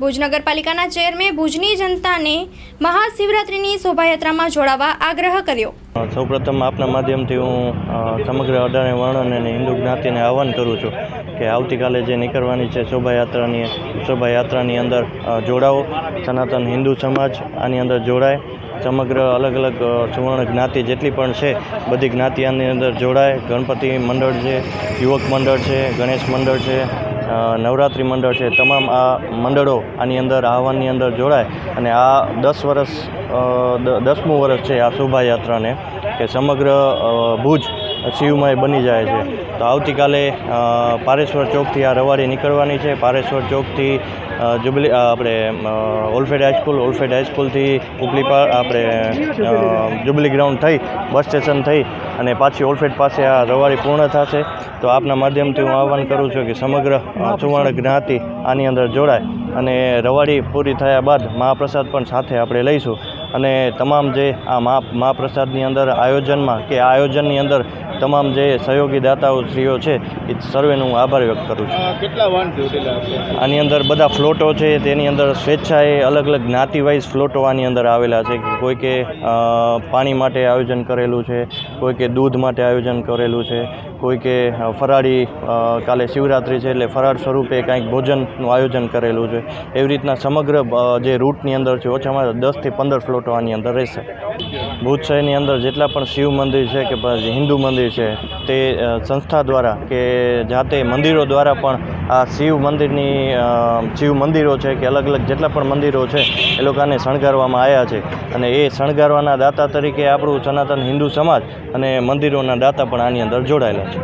ભુજ નગરપાલિકાના ચેરમેન ભુજની જનતાને મહાશિવરાત્રિની શોભાયાત્રામાં જોડાવા આગ્રહ કર્યો. સૌપ્રથમ આપના માધ્યમથી હું સમગ્ર અઢારે વર્ણ અને હિન્દુ જ્ઞાતિને આહવાન કરું છું કે આવતીકાલે જે નીકળવાની છે શોભાયાત્રાની શોભાયાત્રાની અંદર જોડાઓ. સનાતન હિન્દુ સમાજ આની અંદર જોડાય. સમગ્ર અલગ અલગ સુવર્ણ જ્ઞાતિ જેટલી પણ છે, બધી જ્ઞાતિ આની અંદર જોડાય. ગણપતિ મંડળ છે, યુવક મંડળ છે, ગણેશ મંડળ છે નવરાત્રિ મંડળ છે. તમામ આ મંડળો આની અંદર, આહવાનની અંદર જોડાય અને આ દસ વર્ષ દસમું વર્ષ છે આ શોભાયાત્રાને કે સમગ્ર ભુજ શિવમય બની જાય છે. તો આવતીકાલે પારેશ્વર ચોકથી આ રવાડી નીકળવાની છે. પારેશ્વર ચોકથી જુબલી આપણે ઓલફેડ હાઈસ્કૂલ ઓલફેડ હાઈસ્કૂલથી ઉપલી આપણે જુબલી ગ્રાઉન્ડ થઈ, બસ સ્ટેશન થઈ અને પાછી ઓલફેડ પાસે આ રવાડી પૂર્ણ થશે. તો આપના માધ્યમથી હું આહવાન કરું છું કે સમગ્ર સુવર્ણ જ્ઞાતિ આની અંદર જોડાય અને રવાડી પૂરી થયા બાદ મહાપ્રસાદ પણ સાથે આપણે લઈશું. અને તમામ જે આ મહા મહાપ્રસાદની અંદર આયોજનમાં કે આ આયોજનની અંદર તમામ જે સહયોગી દાતાઓ શ્રીઓ છે એ સર્વેનો હું આભાર વ્યક્ત કરું છું. કેટલા વાન આની અંદર બધા ફ્લોટો છે તેની અંદર સ્વેચ્છાએ અલગ અલગ જ્ઞાતિવાઇઝ ફ્લોટો આની અંદર આવેલા છે. કોઈકે કોઈ કે પાણી માટે આયોજન કરેલું છે કોઈ કે દૂધ માટે આયોજન કરેલું છે. કોઈ કે ફરાળી કાલે શિવરાત્રિ છે એટલે ફરાળ સ્વરૂપે કાંઈક ભોજનનું આયોજન કરેલું છે. એવી રીતના સમગ્ર જે રૂટની અંદર છે, ઓછામાં દસથી પંદર ફ્લોટો આની અંદર રહેશે. ભુજ શહેરની અંદર જેટલા પણ શિવ મંદિર છે કે હિન્દુ મંદિર છે, તે સંસ્થા દ્વારા કે જાતે મંદિરો દ્વારા પણ આ શિવ મંદિરની શિવ મંદિરો છે કે અલગ અલગ જેટલા પણ મંદિરો છે, એ લોકોને શણગારવામાં આવ્યા છે. અને એ શણગારવાના દાતા તરીકે આપણું સનાતન હિન્દુ સમાજ અને મંદિરોના દાતા પણ આની અંદર જોડાયેલા છે.